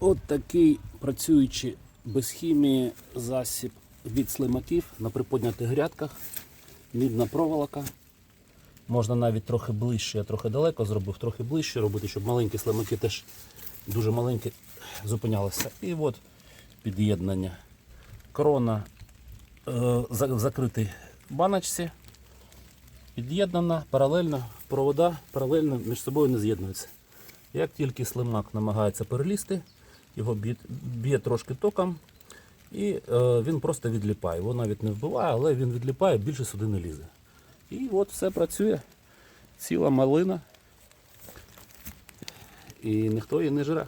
От такий працюючий без хімії засіб від слимаків на приподнятих грядках. Мідна проволока. Можна навіть трохи ближче, я трохи далеко зробив, трохи ближче робити, щоб маленькі слимаки теж дуже маленькі зупинялися. І от під'єднання. Корона е, в закритій баночці. Під'єднана паралельно, провода паралельно між собою не з'єднуються. Як тільки слимак намагається перелізти, його б'є, б'є трошки током, і е, він просто відліпає. Його навіть не вбиває, але він відліпає, більше сюди не лізе. І от все працює. Ціла малина. І ніхто її не жре.